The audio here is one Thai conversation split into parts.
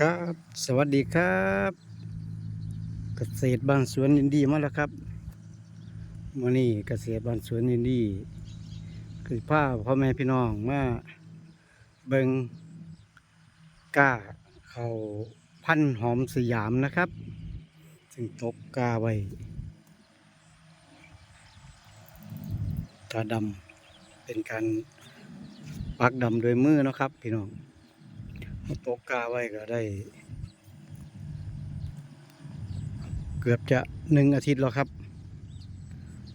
ครับ สวัสดีครับ เกษตรบานสวนยินดีมาแล้วครับวันนี้เกษตรบานสวนยินดีคือผ้าพ่อแม่พี่น้องมาเบิงกล้าเขาพันหอมสยามนะครับ ซึ่งตกกาไว้ตาดำเป็นการปักดำโดยมือนะครับ พี่น้อง ตกกาไว้ก็ได้ เกือบจะหนึ่งอาทิตย์แล้วครับ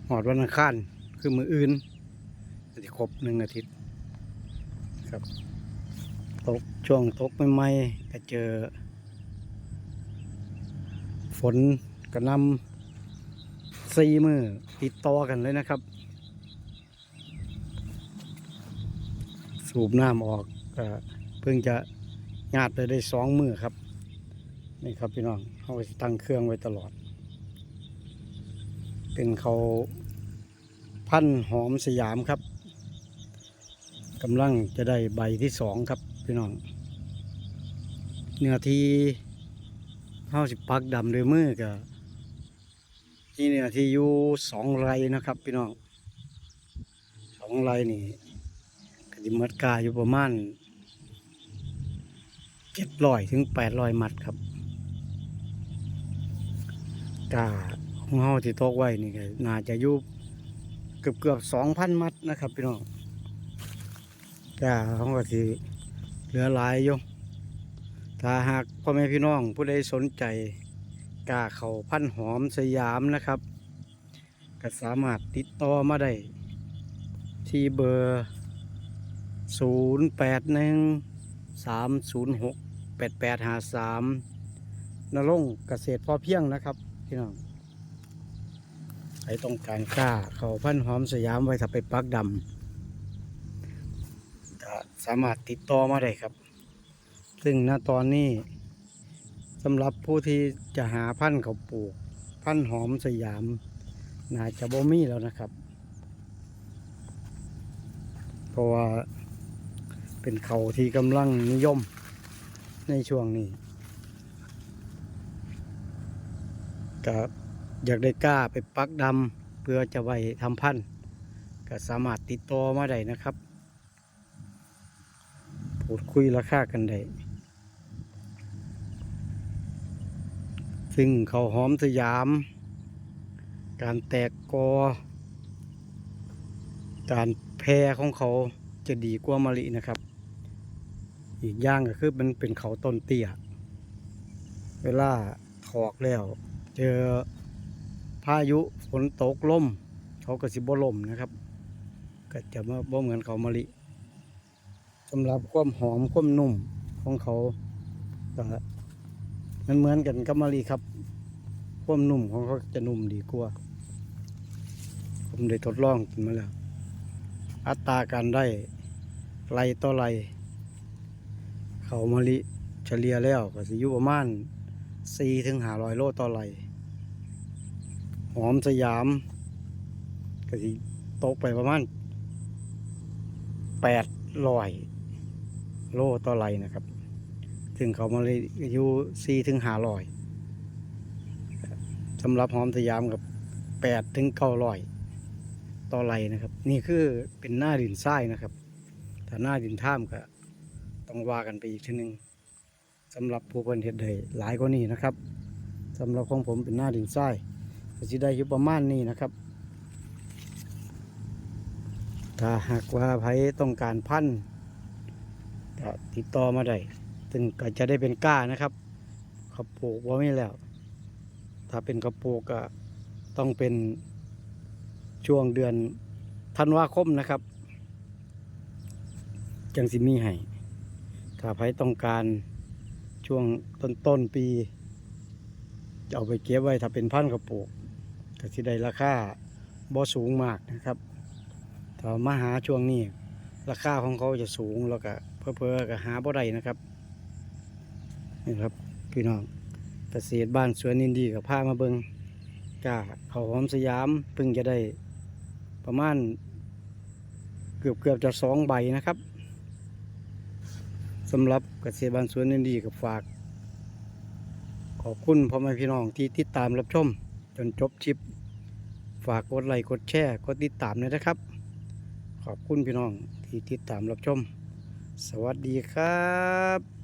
หอดวันอังคารคือมืออื่นจะครบหนึ่งอาทิตย์ครับตกช่วงตกใหม่ๆก็เจอ ฝนกระนำซีมือติดต่อกันเลยนะครับ สูบน้ำออกก็เพิ่งจะ ญาติไปได้สองมือครับ นี่ครับพี่น้องเขาตั้งเครื่องไว้ตลอด เป็นเขาพันหอมสยามครับกำลังจะได้ใบที่สองครับพี่น้อง เนื้อที่เขาสิปักดำด้วยมือกับนี่เนื้อที่อยู่สองไรนะครับ พี่น้องสองไรนี่ก็ดิมัดกาอยู่ประมาณ เจ็ดร้อยถึงแปดร้อยมัดครับกาของเฮาที่ตกไว้นี่ก็น่าจะอยู่เกือบเกือบสองพันมัดนะครับพี่น้องกาของก็ที่เหลือหลายอยู่ถ้าหากพ่อแม่พี่น้องผู้ใดสนใจกาเขาพันหอมสยามนะครับก็สามารถติดต่อมาได้ที่เบอร์ศูนย์แปด หนึ่งสามศูนย์หกแปดแปดหาสามนรงค์เกษตรพอเพียงนะครับพี่น้องใครต้องการกล้าเขาพันหอมสยามไว้ถ้าไปปักดำสามารถติดต่อมาได้ครับ ซึ่งณตอนนี้สำหรับผู้ที่จะหาพันธุ์เขาปลูก พันธุ์หอมสยามน่าจะบ่มีแล้วนะครับ เพราะว่าเป็นเขาที่กำลังนิยม ในช่วงนี้ก็อยากได้กล้าไปปักดำเพื่อจะไว้ทำพันธุ์ก็สามารถติดต่อมาได้นะครับพูดคุยราคากันได้ซึ่งเขาหอมสยาม การแตกกอ การแพร่ของเขาจะดีกว่ามะลินะครับ อีกอย่างก็คือมันเป็นเขาต้นเตี้ย เวลาถอกแล้ว เจอพายุฝนตกล่มเขาก็สิบ่ลมนะครับ ก็จะมาบ่เหมือนเขามะลิสำหรับความหอมความนุ่มของเขาก็มันเหมือนกันกับมะลิครับ ความนุ่มของเขาจะนุ่มดีกว่าผมได้ทดลองกินมาแล้ว อัตราการได้ไรต่อไร เขามะลิเฉลี่ยแล้วก็สิอยู่ประมาณสี่ถึงห้าร้อยโลต่อไรหอมสยาม ก็สิตกไปประมาณแปดร้อยโลต่อไรนะครับ ถึงเขามะลิอยู่สี่ถึงห้าร้อยสำหรับหอมสยามกับแปดถึงเก้าร้อยต่อไรนะครับ นี่คือเป็นหน้าดินทรายนะครับแต่หน้าดินท่ามก็ ต้องว่ากันไปอีกทีหนึ่งสำหรับผู้คนเห็ดได้หลายกว่านี้นะครับสำหรับของผมเป็นหน้าดินทรายก็จะได้อยู่ประมาณนี้นะครับ ถ้าหากว่าไผต้องการพันธุ์ก็ติดต่อมาได้ซึ่งก็จะได้เป็นก้านะครับเขาปลูกว่าไม่แล้ว ถ้าเป็นกระปลูกก็ต้องเป็นช่วงเดือนธันวาคมนะครับ จังสิมีให้ ถ้าใครต้องการช่วงต้นต้นๆปี จะเอาไปเก็บไว้ถ้าเป็นพันธุ์กระปุกก็สิได้ราคาบ่สูงมากนะครับถ้ามาหาช่วงนี้ ราคาของเขาจะสูงแล้วก็เพิ่อๆก็หาบ่ได้นะครับนี่ครับพี่น้องเกษตรบ้านสวนนินดีกับพามาเบิงกาเขาหอมสยามเพิ่งจะได้ประมาณเกือบเกือบๆจะสองใบนะครับ สำหรับเกษตรบ้านสวนนินดีกับฝาก ขอบคุณพ่อแม่พี่น้องที่ติดตามรับชม จนจบชิป ฝากกดไลค์กดแชร์กดติดตามเลยนะครับ ขอบคุณพี่น้องที่ติดตามรับชม สวัสดีครับ